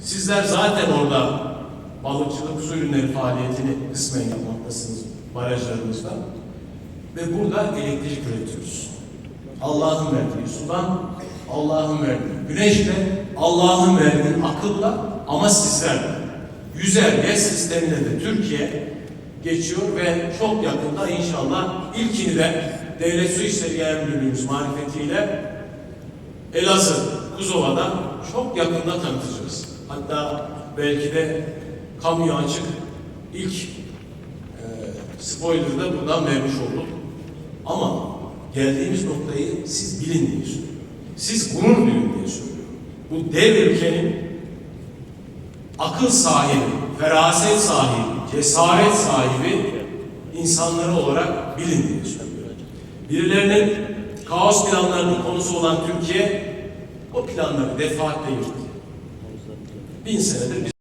Sizler zaten orada balıkçılık, su ürünleri faaliyetini kısmen yapmaktasınız barajlarımızda. Ve burada elektrik üretiyoruz. Allah'ın verdiği sudan, Allah'ın verdiği güneşle, Allah'ın verdiği akılla ama sizlerle. Yüzer gez sistemine de Türkiye geçiyor ve çok yakında inşallah ilkini de Devlet Su İşleri Genel Müdürlüğümüz marifetiyle Elazığ, Kuzova'da çok yakında tanıtacağız. Hatta belki de kamuya açık ilk e, spoiler'ı da buradan vermiş olduk. Ama geldiğimiz noktayı siz bilin diye söylüyorum. Siz gurur duyun diye söylüyorum. Bu dev ülkenin akıl sahibi, feraset sahibi, cesaret sahibi insanları olarak bilin diye söylüyorum. Birilerinin kaos planlarının konusu olan Türkiye o planları defaatle yırttı. Bin senedir biz